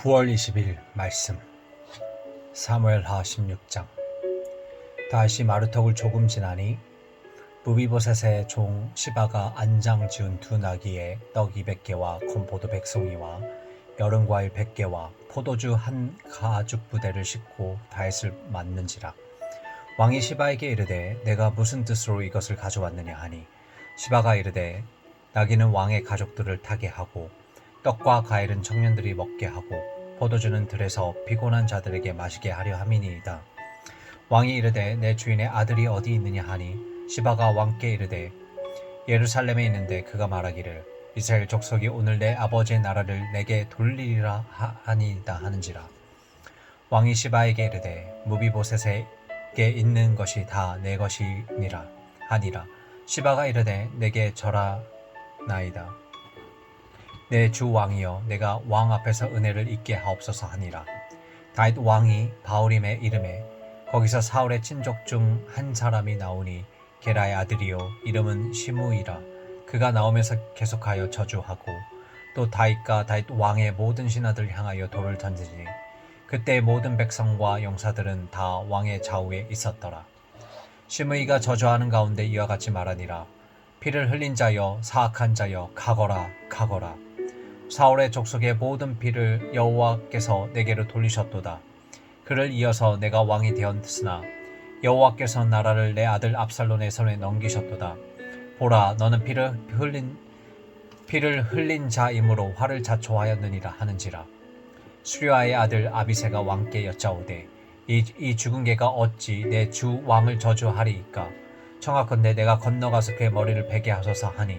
9월 20일 말씀. 사무엘하 16장. 다시 마루턱을 조금 지나니 무비보셋의 종 시바가 안장 지은 두 나귀에 떡 200개와 건포도 100송이와 여름 과일 100개와 포도주 한 가죽 부대를 싣고 다윗을 맞는지라. 왕이 시바에게 이르되 내가 무슨 뜻으로 이것을 가져왔느냐 하니 시바가 이르되 나귀는 왕의 가족들을 타게 하고 떡과 과일은 청년들이 먹게 하고 포도주는 들에서 피곤한 자들에게 마시게 하려 함이니이다. 왕이 이르되 내 주인의 아들이 어디 있느냐 하니 시바가 왕께 이르되 예루살렘에 있는데 그가 말하기를 이스라엘 족속이 오늘 내 아버지의 나라를 내게 돌리리라 하니이다 하는지라. 왕이 시바에게 이르되 무비보셋에게 있는 것이 다 내 것이니라 하니라. 시바가 이르되 내게 절하나이다 내 주 왕이여 내가 왕 앞에서 은혜를 잊게 하옵소서 하니라. 다윗 왕이 바울임의 이름에 거기서 사울의 친족 중 한 사람이 나오니 게라의 아들이요 이름은 시무이라. 그가 나오면서 계속하여 저주하고 또 다윗과 다윗 왕의 모든 신하들 향하여 돌을 던지니 그때 모든 백성과 용사들은 다 왕의 좌우에 있었더라. 시므이가 저주하는 가운데 이와 같이 말하니라. 피를 흘린 자여 사악한 자여 가거라 가거라 사울의 족속의 모든 피를 여호와께서 내게로 돌리셨도다. 그를 이어서 내가 왕이 되었으나 여호와께서 나라를 내 아들 압살론의 손에 넘기셨도다. 보라, 너는 피를 흘린 피를 흘린 자이므로 화를 자초하였느니라 하는지라. 수리아의 아들 아비세가 왕께 여짜오되 이, 이 죽은 개가 어찌 내 주 왕을 저주하리이까? 청하건대 내가 건너가서 그의 머리를 베게 하소서 하니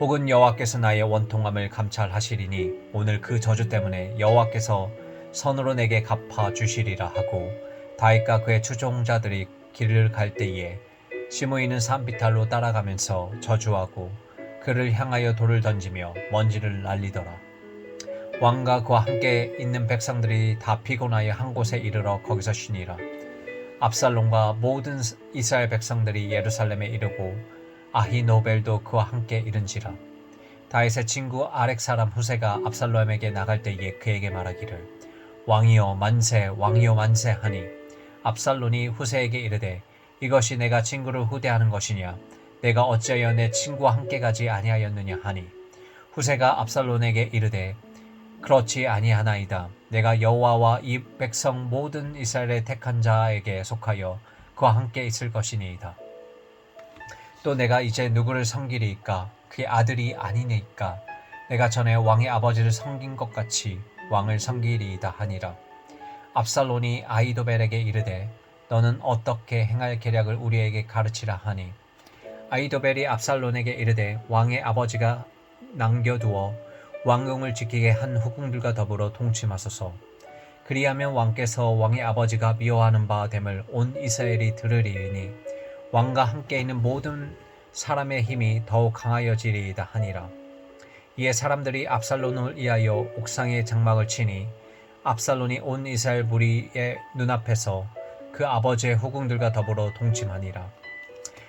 혹은 여호와께서 나의 원통함을 감찰하시리니 오늘 그 저주 때문에 여호와께서 선으로 내게 갚아 주시리라 하고 다윗과 그의 추종자들이 길을 갈 때에 시므이는 산비탈로 따라가면서 저주하고 그를 향하여 돌을 던지며 먼지를 날리더라. 왕과 그와 함께 있는 백성들이 다 피곤하여 한 곳에 이르러 거기서 쉬니라. 압살롬과 모든 이스라엘 백성들이 예루살렘에 이르고 아히노벨도 그와 함께 이른지라. 다윗의 친구 아렉 사람 후세가 압살롬에게 나갈 때에 그에게 말하기를 왕이여 만세 왕이여 만세 하니 압살론이 후세에게 이르되 이것이 내가 친구를 후대하는 것이냐? 내가 어찌하여 내 친구와 함께 가지 아니하였느냐 하니? 후세가 압살론에게 이르되 그렇지 아니하나이다. 내가 여호와와 이 백성 모든 이스라엘의 택한 자에게 속하여 그와 함께 있을 것이니이다 또 내가 이제 누구를 섬기리이까? 그의 아들이 아니니까. 내가 전에 왕의 아버지를 섬긴 것 같이 왕을 섬기리이다 하니라. 압살론이 아이도벨에게 이르되 너는 어떻게 행할 계략을 우리에게 가르치라 하니? 아이도벨이 압살론에게 이르되 왕의 아버지가 남겨두어 왕궁을 지키게 한 후궁들과 더불어 동침하소서. 그리하면 왕께서 왕의 아버지가 미워하는 바 됨을 온 이스라엘이 들으리니 왕과 함께 있는 모든 사람의 힘이 더욱 강하여지리이다 하니라. 이에 사람들이 압살론을 위하여 옥상에 장막을 치니 압살론이 온 이스라엘 무리의 눈앞에서 그 아버지의 후궁들과 더불어 동침하니라.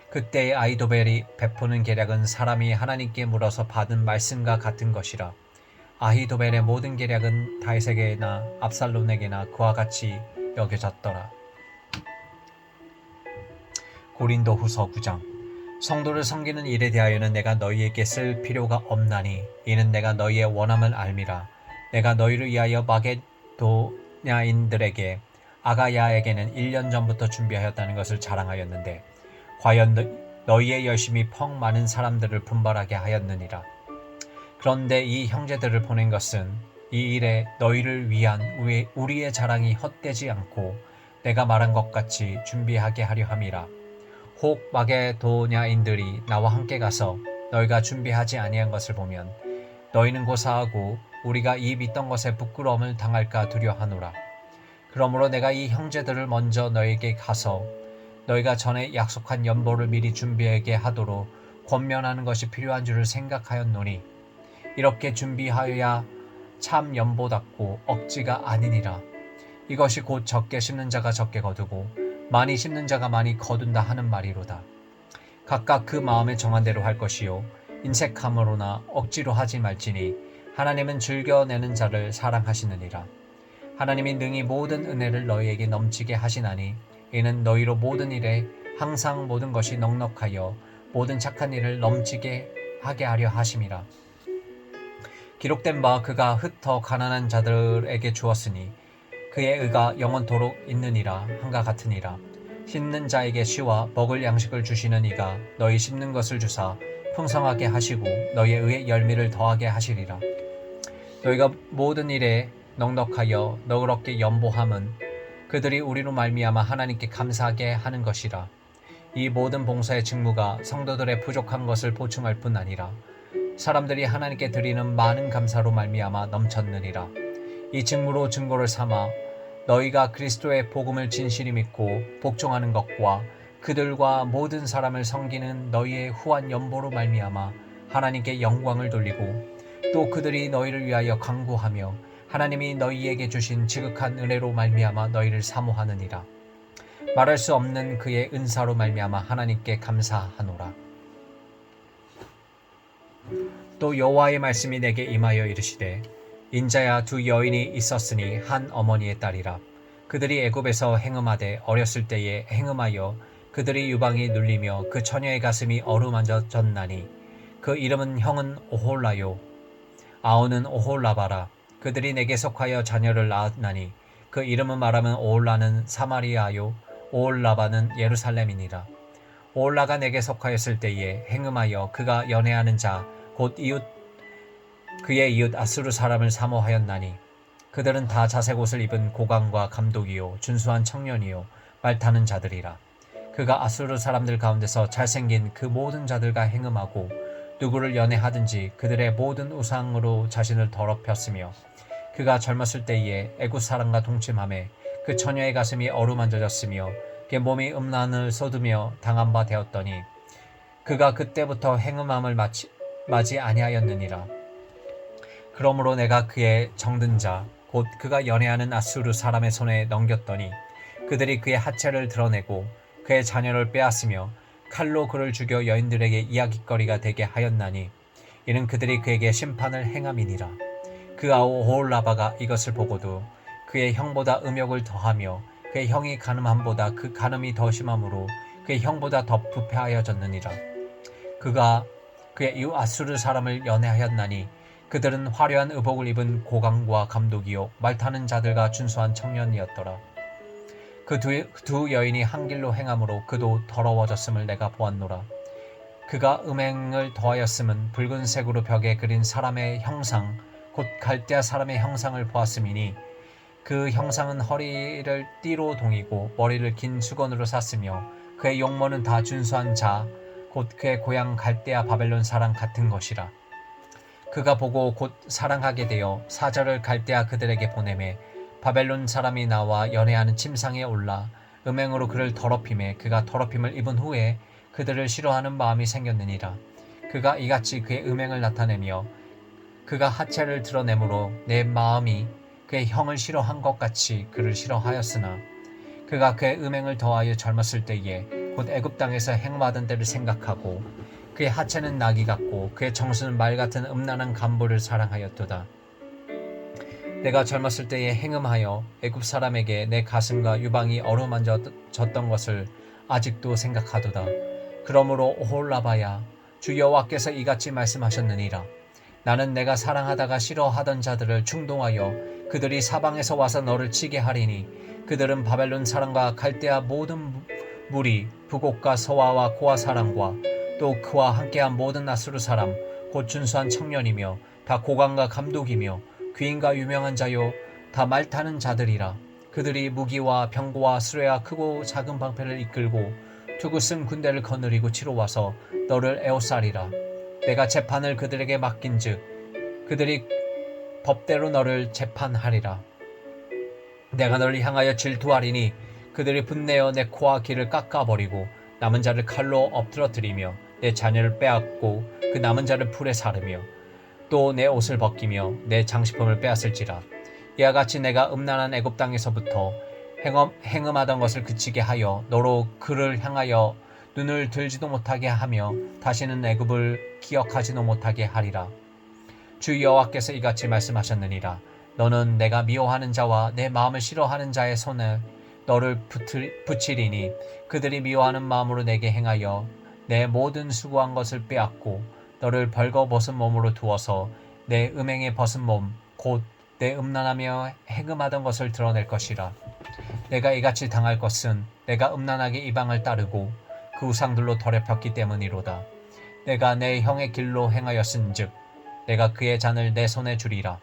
그때 아이도벨이 베푸는 계략은 사람이 하나님께 물어서 받은 말씀과 같은 것이라. 아히도벨의 모든 계략은 다윗에게나 압살론에게나 그와 같이 여겨졌더라. 고린도 후서 9장. 성도를 섬기는 일에 대하여는 내가 너희에게 쓸 필요가 없나니 이는 내가 너희의 원함을 알미라. 내가 너희를 위하여 마게도냐인들에게 아가야에게는 1년 전부터 준비하였다는 것을 자랑하였는데 과연 너희의 열심이 펑 많은 사람들을 분발하게 하였느니라. 그런데 이 형제들을 보낸 것은 이 일에 너희를 위한 우리의 자랑이 헛되지 않고 내가 말한 것 같이 준비하게 하려 함이라 혹 마게도냐인들이 나와 함께 가서 너희가 준비하지 아니한 것을 보면 너희는 고사하고 우리가 이 믿던 것에 부끄러움을 당할까 두려하노라. 그러므로 내가 이 형제들을 먼저 너에게 가서 너희가 전에 약속한 연보를 미리 준비하게 하도록 권면하는 것이 필요한 줄을 생각하였노니 이렇게 준비하여야 참 연보답고 억지가 아니니라 이것이 곧 적게 심는 자가 적게 거두고 많이 심는 자가 많이 거둔다 하는 말이로다. 각각 그 마음에 정한 대로 할 것이요. 인색함으로나 억지로 하지 말지니 하나님은 즐겨내는 자를 사랑하시느니라. 하나님이 능히 모든 은혜를 너희에게 넘치게 하시나니 이는 너희로 모든 일에 항상 모든 것이 넉넉하여 모든 착한 일을 넘치게 하게 하려 하심이라. 기록된 바 그가 흩어 가난한 자들에게 주었으니 그의 의가 영원토록 있느니라 한가 같으니라. 심는 자에게 시와 먹을 양식을 주시는 이가 너희 심는 것을 주사 풍성하게 하시고 너희의 의의 열매를 더하게 하시리라. 너희가 모든 일에 넉넉하여 너그럽게 연보함은 그들이 우리로 말미암아 하나님께 감사하게 하는 것이라. 이 모든 봉사의 직무가 성도들의 부족한 것을 보충할 뿐 아니라 사람들이 하나님께 드리는 많은 감사로 말미암아 넘쳤느니라. 이 직무로 증거를 삼아 너희가 그리스도의 복음을 진실히 믿고 복종하는 것과 그들과 모든 사람을 섬기는 너희의 후한 연보로 말미암아 하나님께 영광을 돌리고 또 그들이 너희를 위하여 강구하며 하나님이 너희에게 주신 지극한 은혜로 말미암아 너희를 사모하느니라. 말할 수 없는 그의 은사로 말미암아 하나님께 감사하노라. 또 여호와의 말씀이 내게 임하여 이르시되 인자야 두 여인이 있었으니 한 어머니의 딸이라. 그들이 애굽에서 행음하되 어렸을 때에 행음하여 그들이 유방이 눌리며 그 처녀의 가슴이 어루만져졌나니. 그 이름은 형은 오홀라요. 아오는 오홀라바라. 그들이 내게 속하여 자녀를 낳았나니. 그 이름은 말하면 오홀라는 사마리아요. 오홀라바는 예루살렘이니라. 오홀라가 내게 속하였을 때에 행음하여 그가 연애하는 자 곧 이웃 그의 이웃 아수르 사람을 사모하였나니 그들은 다 자색 옷을 입은 고강과 감독이요 준수한 청년이요 말 타는 자들이라 그가 아수르 사람들 가운데서 잘생긴 그 모든 자들과 행음하고 누구를 연애하든지 그들의 모든 우상으로 자신을 더럽혔으며 그가 젊었을 때에 애굽 사람과 동침함에 그 처녀의 가슴이 어루만져졌으며 그 몸이 음란을 쏟으며 당한 바 되었더니 그가 그때부터 행음함을 마치, 맞이 아니하였느니라. 그러므로 내가 그의 정든 자, 곧 그가 연애하는 아수르 사람의 손에 넘겼더니 그들이 그의 하체를 드러내고 그의 자녀를 빼앗으며 칼로 그를 죽여 여인들에게 이야깃거리가 되게 하였나니 이는 그들이 그에게 심판을 행함이니라. 그 아우 호올라바가 이것을 보고도 그의 형보다 음욕을 더하며 그의 형이 가늠함보다 그 가늠이 더 심함으로 그의 형보다 더 부패하여졌느니라. 그가 그의 이웃 아수르 사람을 연애하였나니 그들은 화려한 의복을 입은 고강과 감독이요 말 타는 자들과 준수한 청년이었더라. 그두 여인이 한 길로 행함으로 그도 더러워졌음을 내가 보았노라. 그가 음행을 더하였음은 붉은색으로 벽에 그린 사람의 형상 곧 갈대아 사람의 형상을 보았음이니 그 형상은 허리를 띠로 동이고 머리를 긴 수건으로 샀으며 그의 용모는 다 준수한 자 곧 그의 고향 갈대아 바벨론 사람 같은 것이라. 그가 보고 곧 사랑하게 되어 사절을 갈대아 그들에게 보내매 바벨론 사람이 나와 연애하는 침상에 올라 음행으로 그를 더럽힘에 그가 더럽힘을 입은 후에 그들을 싫어하는 마음이 생겼느니라. 그가 이같이 그의 음행을 나타내며 그가 하체를 드러내므로 내 마음이 그의 형을 싫어한 것 같이 그를 싫어하였으나 그가 그의 음행을 더하여 젊었을 때에 곧 애굽 땅에서 행마던 때를 생각하고 그의 하체는 나귀 같고 그의 정수는 말 같은 음란한 간부를 사랑하였도다. 내가 젊었을 때에 행음하여 애굽 사람에게 내 가슴과 유방이 어루만졌던 것을 아직도 생각하도다. 그러므로 오홀라바야 주 여호와께서 이같이 말씀하셨느니라. 나는 내가 사랑하다가 싫어하던 자들을 충동하여 그들이 사방에서 와서 너를 치게 하리니 그들은 바벨론 사람과 갈대아 모든 무리 부곡과 서와와 고아 사람과 또 그와 함께한 모든 나스루 사람 곧 준수한 청년이며 다 고관과 감독이며 귀인과 유명한 자요 다 말타는 자들이라. 그들이 무기와 병고와 수레와 크고 작은 방패를 이끌고 두고 쓴 군대를 거느리고 치러 와서 너를 에워싸리라. 내가 재판을 그들에게 맡긴즉 그들이 법대로 너를 재판하리라. 내가 너를 향하여 질투하리니 그들이 분내어 내 코와 귀를 깎아버리고 남은 자를 칼로 엎드러뜨리며 내 자녀를 빼앗고 그 남은 자를 풀에 사르며 또 내 옷을 벗기며 내 장식품을 빼앗을지라. 이와 같이 내가 음란한 애굽 땅에서부터 행음, 행음하던 것을 그치게 하여 너로 그를 향하여 눈을 들지도 못하게 하며 다시는 애굽을 기억하지도 못하게 하리라. 주 여호와께서 이같이 말씀하셨느니라. 너는 내가 미워하는 자와 내 마음을 싫어하는 자의 손을 너를 붙을, 붙이리니 그들이 미워하는 마음으로 내게 행하여 내 모든 수고한 것을 빼앗고 너를 벌거벗은 몸으로 두어서 내 음행에 벗은 몸 곧 내 음란하며 행음하던 것을 드러낼 것이라. 내가 이같이 당할 것은 내가 음란하게 이방을 따르고 그 우상들로 더럽혔기 때문이로다. 내가 내 형의 길로 행하였은즉 내가 그의 잔을 내 손에 주리라.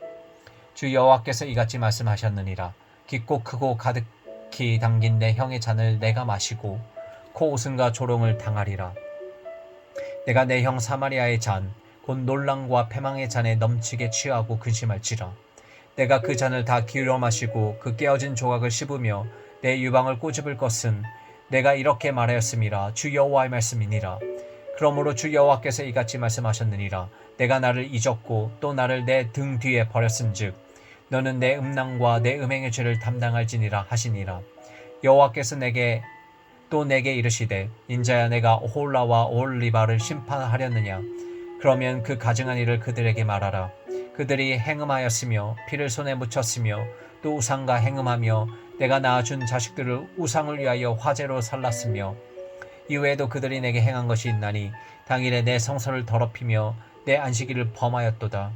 주 여호와께서 이같이 말씀하셨느니라. 깊고 크고 가득히 담긴 내 형의 잔을 내가 마시고 코 웃음과 조롱을 당하리라 내가 내 형 사마리아의 잔곧 놀랑과 패망의 잔에 넘치게 취하고 근심할지라. 내가 그 잔을 다 기울여 마시고 그 깨어진 조각을 씹으며 내 유방을 꼬집을 것은 내가 이렇게 말하였음이라 주 여호와의 말씀이니라. 그러므로 주 여호와께서 이같이 말씀하셨느니라. 내가 나를 잊었고 또 나를 내 등 뒤에 버렸은즉 너는 내 음낭과 내 음행의 죄를 담당할지니라 하시니라. 여호와께서 내게 또 내게 이르시되 인자야 내가 오홀라와 오홀리바를 심판하려느냐 그러면 그 가증한 일을 그들에게 말하라 그들이 행음하였으며 피를 손에 묻혔으며 또 우상과 행음하며 내가 낳아준 자식들을 우상을 위하여 화제로 살랐으며 이외에도 그들이 내게 행한 것이 있나니 당일에 내 성소를 더럽히며 내 안식일을 범하였도다.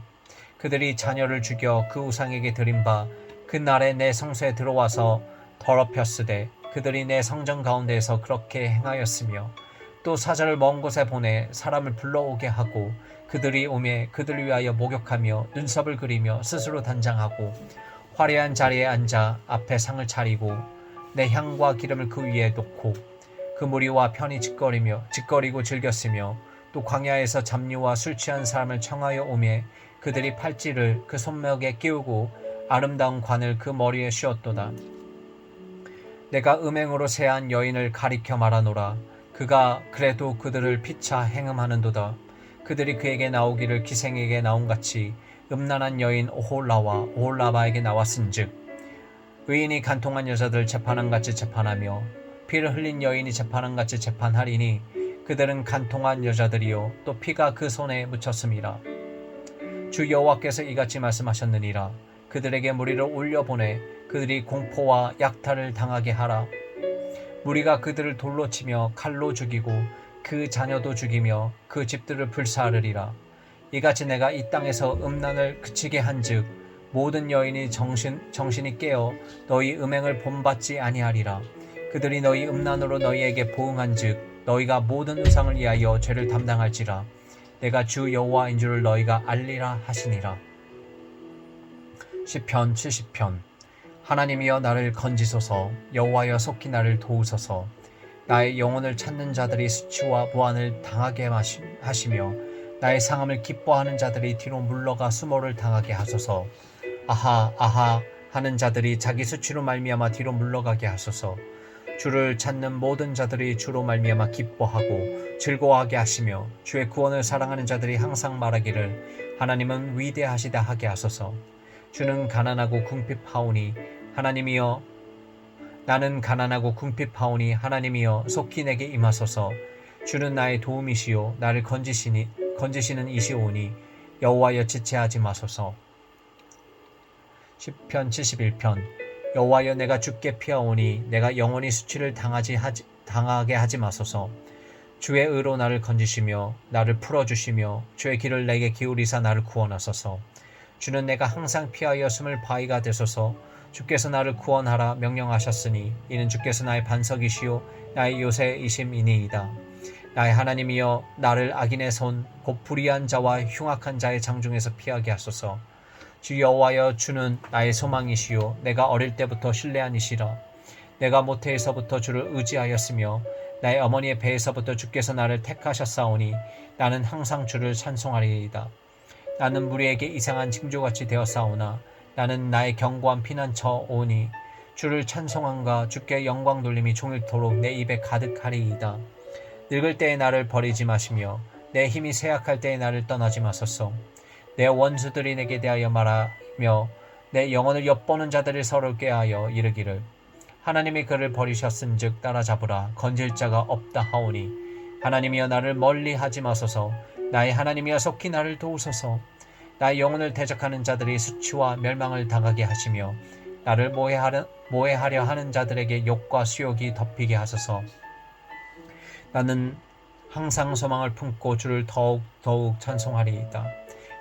그들이 자녀를 죽여 그 우상에게 드린 바 그날에 내 성소에 들어와서 더럽혔으되 그들이 내 성전 가운데에서 그렇게 행하였으며 또 사자를 먼 곳에 보내 사람을 불러오게 하고 그들이 오매 그들을 위하여 목욕하며 눈썹을 그리며 스스로 단장하고 화려한 자리에 앉아 앞에 상을 차리고 내 향과 기름을 그 위에 놓고 그 무리와 편히 짓거리며 짓거리고 즐겼으며 또 광야에서 잡류와 술 취한 사람을 청하여 오매 그들이 팔찌를 그 손목에 끼우고 아름다운 관을 그 머리에 씌웠도다. 내가 음행으로 세한 여인을 가리켜 말하노라. 그가 그래도 그들을 피차 행음하는도다. 그들이 그에게 나오기를 기생에게 나온 같이 음란한 여인 오홀라와 오홀라바에게 나왔은즉 의인이 간통한 여자들 재판함 같이 재판하며 피를 흘린 여인이 재판함 같이 재판하리니 그들은 간통한 여자들이요 또 피가 그 손에 묻혔음이라 주 여호와께서 이같이 말씀하셨느니라 그들에게 무리를 올려 보내 그들이 공포와 약탈을 당하게 하라. 무리가 그들을 돌로 치며 칼로 죽이고 그 자녀도 죽이며 그 집들을 불사르리라. 이같이 내가 이 땅에서 음란을 그치게 한즉 모든 여인이 정신 정신이 깨어 너희 음행을 본받지 아니하리라. 그들이 너희 음란으로 너희에게 보응한즉 너희가 모든 의상을 위하여 죄를 담당할지라. 내가 주 여호와인 줄을 너희가 알리라 하시니라. 시편 70편 하나님이여 나를 건지소서 여호와여 속히 나를 도우소서. 나의 영혼을 찾는 자들이 수치와 보안을 당하게 하시며 나의 상함을 기뻐하는 자들이 뒤로 물러가 수모를 당하게 하소서. 아하 아하 하는 자들이 자기 수치로 말미암아 뒤로 물러가게 하소서. 주를 찾는 모든 자들이 주로 말미암아 기뻐하고 즐거워하게 하시며 주의 구원을 사랑하는 자들이 항상 말하기를 하나님은 위대하시다 하게 하소서. 주는 가난하고 궁핍하오니 하나님이여 나는 가난하고 궁핍하오니 하나님이여 속히 내게 임하소서. 주는 나의 도움이시요 나를 건지시니 건지시는 이시오니 여호와여 지체하지 마소서. 시편 71편 여호와여 내가 죽게 피하오니 내가 영원히 수치를 당하지 하지, 당하게 하지 마소서. 주의 의로 나를 건지시며 나를 풀어주시며 주의 길을 내게 기울이사 나를 구원하소서. 주는 내가 항상 피하여 숨을 바위가 되소서 주께서 나를 구원하라 명령하셨으니 이는 주께서 나의 반석이시요 나의 요새이심이니이다. 나의 하나님이여 나를 악인의 손 곧 불의한 자와 흉악한 자의 장중에서 피하게 하소서. 주 여호와여 주는 나의 소망이시요 내가 어릴 때부터 신뢰한이시라. 내가 모태에서부터 주를 의지하였으며 나의 어머니의 배에서부터 주께서 나를 택하셨사오니 나는 항상 주를 찬송하리이다. 나는 무리에게 이상한 징조같이 되었사오나 나는 나의 견고한 피난처 오니 주를 찬송함과 주께 영광 돌림이 종일토록 내 입에 가득하리이다. 늙을 때에 나를 버리지 마시며 내 힘이 쇠약할 때에 나를 떠나지 마소서. 내 원수들이 내게 대하여 말하며 내 영혼을 엿보는 자들을 서럽게 하여 이르기를. 하나님이 그를 버리셨은즉 따라잡으라. 건질 자가 없다 하오니. 하나님이여 나를 멀리 하지 마소서. 나의 하나님이여 속히 나를 도우소서 나의 영혼을 대적하는 자들이 수치와 멸망을 당하게 하시며 나를 모해하려, 모해하려 하는 자들에게 욕과 수욕이 덮이게 하소서 나는 항상 소망을 품고 주를 더욱 더욱 찬송하리이다.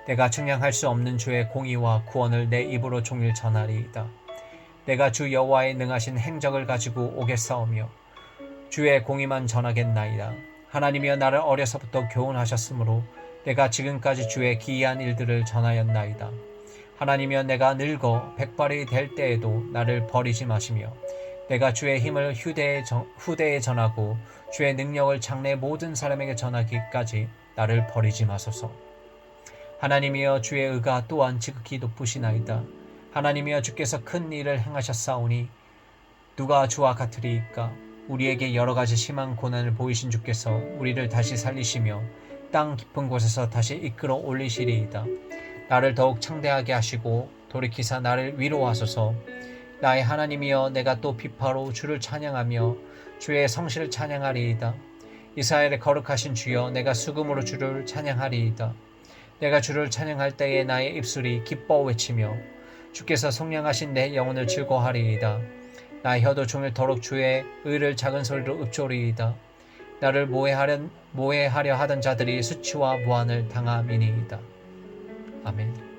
내가 측량할 수 없는 주의 공의와 구원을 내 입으로 종일 전하리이다. 내가 주 여호와의 능하신 행적을 가지고 오겠사오며 주의 공의만 전하겠나이다. 하나님이여 나를 어려서부터 교훈하셨으므로 내가 지금까지 주의 기이한 일들을 전하였나이다. 하나님이여 내가 늙어 백발이 될 때에도 나를 버리지 마시며 내가 주의 힘을 휴대에, 전, 후대에 전하고 주의 능력을 장래 모든 사람에게 전하기까지 나를 버리지 마소서. 하나님이여 주의 의가 또한 지극히 높으시나이다. 하나님이여 주께서 큰 일을 행하셨사오니 누가 주와 같으리이까? 우리에게 여러 가지 심한 고난을 보이신 주께서 우리를 다시 살리시며 땅 깊은 곳에서 다시 이끌어 올리시리이다. 나를 더욱 창대하게 하시고 돌이키사 나를 위로하소서. 나의 하나님이여 내가 또 비파로 주를 찬양하며 주의 성실을 찬양하리이다. 이스라엘의 거룩하신 주여 내가 수금으로 주를 찬양하리이다. 내가 주를 찬양할 때에 나의 입술이 기뻐 외치며 주께서 속량하신 내 영혼을 즐거워하리이다. 나의 혀도 종일토록 주의 의를 작은 소리로 읊조리이다. 나를 모해하려, 하던 자들이 수치와 무한을 당함이니이다. 아멘.